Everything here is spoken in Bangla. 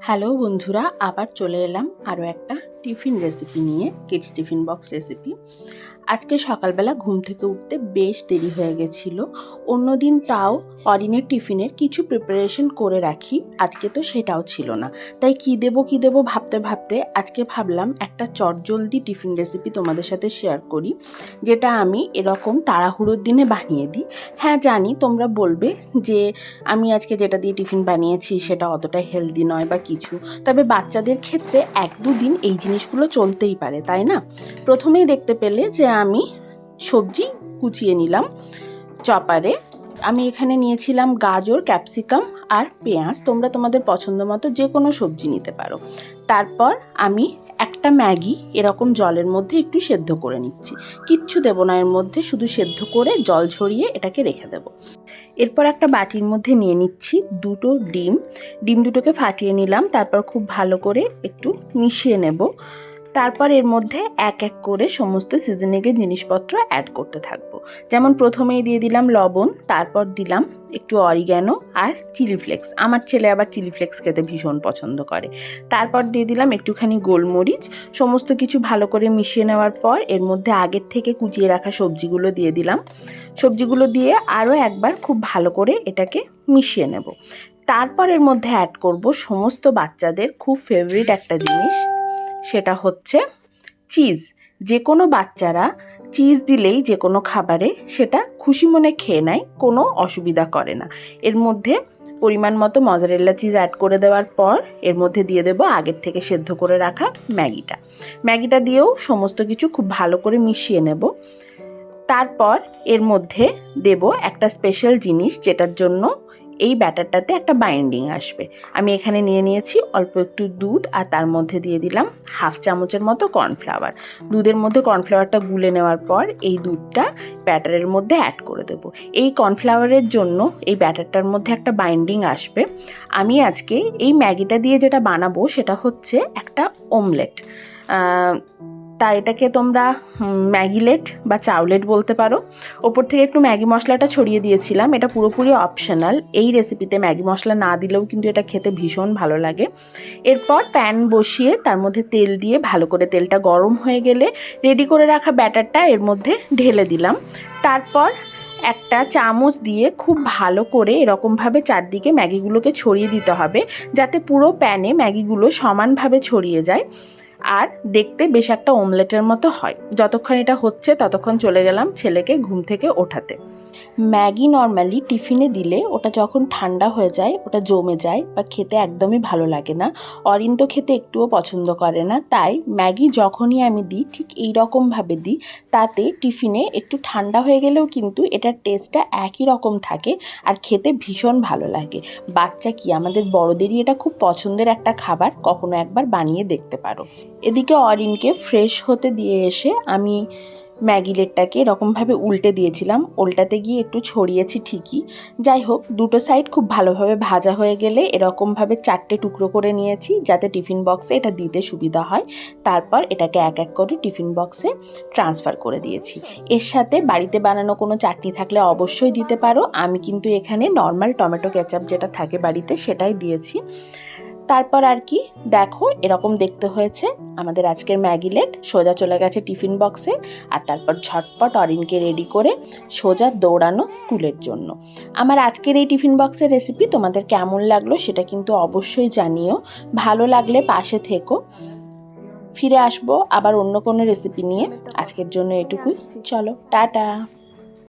হ্যালো বন্ধুরা আবার চলে এলাম আরও একটা টিফিন রেসিপি নিয়ে কিডস টিফিন বক্স রেসিপি। আজকে সকালবেলা ঘুম থেকে উঠতে বেশ দেরি হয়ে গেছিল। অন্যদিন তাও অরিনের টিফিনের কিছু প্রিপারেশন করে রাখি। আজকে তো সেটাও ছিল না। তাই কি দেবো কি দেবো ভাবতে ভাবতে আজকে ভাবলাম একটা চটজলদি টিফিন রেসিপি তোমাদের সাথে শেয়ার করি, যেটা আমি এরকম তাড়াহুড়োর দিনে বানিয়ে দিই। হ্যাঁ জানি তোমরা বলবে যে আমি আজকে যেটা দিয়ে টিফিন বানিয়েছি সেটা অতটা হেলদি নয় বা কিছু। তবে বাচ্চাদের ক্ষেত্রে এক দুদিন এই জিনিসগুলো চলতেই পারে, তাই না? প্রথমেই দেখতে পেলে যে আমি সবজি কুচিয়ে নিলাম চপারে। আমি এখানে নিয়েছিলাম গাজর, ক্যাপসিকাম আর পেঁয়াজ। তোমরা তোমাদের পছন্দ মতো যে কোনো সবজি নিতে পারো। তারপর আমি একটা ম্যাগি এরকম জলের মধ্যে একটু সেদ্ধ করে নিচ্ছি। কিচ্ছু দেবো না, এর মধ্যে শুধু সেদ্ধ করে জল ঝরিয়ে এটাকে রেখে দেবো। এরপর একটা বাটির মধ্যে নিয়ে নিচ্ছি দুটো ডিম। ডিম দুটোকে ফাটিয়ে নিলাম, তারপর খুব ভালো করে একটু মিশিয়ে নেব। তারপর এর মধ্যে এক এক করে সমস্ত সিজনিংয়ের জিনিসপত্র অ্যাড করতে থাকব। যেমন প্রথমেই দিয়ে দিলাম লবণ, তারপর দিলাম একটু অরিগ্যানো আর চিলি ফ্লেক্স আমার ছেলে আবার চিলি ফ্লেক্স খেতে ভীষণ পছন্দ করে। তারপর দিয়ে দিলাম একটুখানি গোলমরিচ। সমস্ত কিছু ভালো করে মিশিয়ে নেওয়ার পর এর মধ্যে আগের থেকে কুচিয়ে রাখা সবজিগুলো দিয়ে দিলাম। সবজিগুলো দিয়ে আরও একবার খুব ভালো করে এটাকে মিশিয়ে নেব। তারপর এর মধ্যে অ্যাড করব সমস্ত বাচ্চাদের খুব ফেভারিট একটা জিনিস সেটা হচ্ছে চিজ যে কোনো বাচ্চারা চিজ দিলেই যে কোনো খাবারে সেটা খুশি মনে খেয়ে নেয়, কোনো অসুবিধা করে না। এর মধ্যে পরিমাণ মতো মজারেল্লা চিজ অ্যাড করে দেওয়ার পর এর মধ্যে দিয়ে দেবো আগের থেকে সেদ্ধ করে রাখা ম্যাগিটা। ম্যাগিটা দিয়েও সমস্ত কিছু খুব ভালো করে মিশিয়ে নেব। তারপর এর মধ্যে দেব একটা স্পেশাল জিনিস যেটার জন্য এই ব্যাটারটাতে একটা বাইন্ডিং আসবে। আমি এখানে নিয়ে নিয়েছি অল্প একটু দুধ আর তার মধ্যে দিয়ে দিলাম হাফ চামচের মতো কর্নফ্লাওয়ার দুধের মধ্যে কর্নফ্লাওয়ারটা গুলে নেওয়ার পর এই দুধটা ব্যাটারের মধ্যে অ্যাড করে দেবো। এই কর্নফ্লাওয়ারের জন্য এই ব্যাটারটার মধ্যে একটা বাইন্ডিং আসবে। আমি আজকে এই ম্যাগিটা দিয়ে যেটা বানাবো সেটা হচ্ছে একটা ওমলেট তা এটাকে তোমরা ম্যাগিলেট বা চাউলেট বলতে পারো। ওপর থেকে একটু ম্যাগি মশলাটা ছড়িয়ে দিয়েছিলাম। এটা পুরোপুরি অপশনাল এই রেসিপিতে ম্যাগি মশলা না দিলেও কিন্তু এটা খেতে ভীষণ ভালো লাগে। এরপর প্যান বসিয়ে তার মধ্যে তেল দিয়ে ভালো করে তেলটা গরম হয়ে গেলে রেডি করে রাখা ব্যাটারটা এর মধ্যে ঢেলে দিলাম। তারপর একটা চামচ দিয়ে খুব ভালো করে এরকমভাবে চারদিকে ম্যাগিগুলোকে ছড়িয়ে দিতে হবে। যাতে পুরো প্যানে ম্যাগিগুলো সমানভাবে ছড়িয়ে যায়। আর দেখতে বেশ একটা অমলেটের মতো হয়। যতক্ষণ এটা হচ্ছে, ততক্ষণ চলে গেলাম ছেলেকে ঘুম থেকে ওঠাতে। ম্যাগি নর্মালি টিফিনে দিলে ওটা যখন ঠান্ডা হয়ে যায়, ওটা জমে যায় বা খেতে একদমই ভালো লাগে না। অরিন তো খেতে একটুও পছন্দ করে না। তাই ম্যাগি যখনই আমি দিই, ঠিক এই রকমভাবে দিই, তাতে টিফিনে একটু ঠান্ডা হয়ে গেলেও কিন্তু এটার টেস্টটা একই রকম থাকে আর খেতে ভীষণ ভালো লাগে। বাচ্চা কি, আমাদের বড়দেরই এটা খুব পছন্দের একটা খাবার, কখনো একবার বানিয়ে দেখতে পারো। এদিকে অরিনকে ফ্রেশ হতে দিয়ে এসে আমি ম্যাগিলেটটাকে এরকমভাবে উল্টে দিয়েছিলাম। উল্টাতে গিয়ে একটু ছড়িয়েছি ঠিকই। যাই হোক, দুটো সাইড খুব ভালোভাবে ভাজা হয়ে গেলে এরকমভাবে চারটে টুকরো করে নিয়েছি যাতে টিফিন বক্সে এটা দিতে সুবিধা হয়। তারপর এটাকে এক এক করে টিফিন বক্সে ট্রান্সফার করে দিয়েছি। এর সাথে বাড়িতে বানানো কোনো চাটনি থাকলে অবশ্যই দিতে পারো। আমি কিন্তু এখানে নর্মাল টমেটো কেচাপ যেটা থাকে বাড়িতে সেটাই দিয়েছি। তারপর আর কি, দেখো এরকম দেখতে হয়েছে। আমাদের আজকের ম্যাগিলেট সোজা চলে গেছে টিফিন বক্সে। আর তারপর ঝটপট অরিনকে রেডি করে সোজা দৌড়ানো স্কুলের জন্য। আমার আজকের এই টিফিন বক্সের রেসিপি তোমাদের কেমন লাগল সেটা কিন্তু অবশ্যই জানিও। ভালো লাগলে পাশে থেকো। ফিরে আসব আবার অন্য কোনো রেসিপি নিয়ে। আজকের জন্য এটুকুই। চলো, টাটা।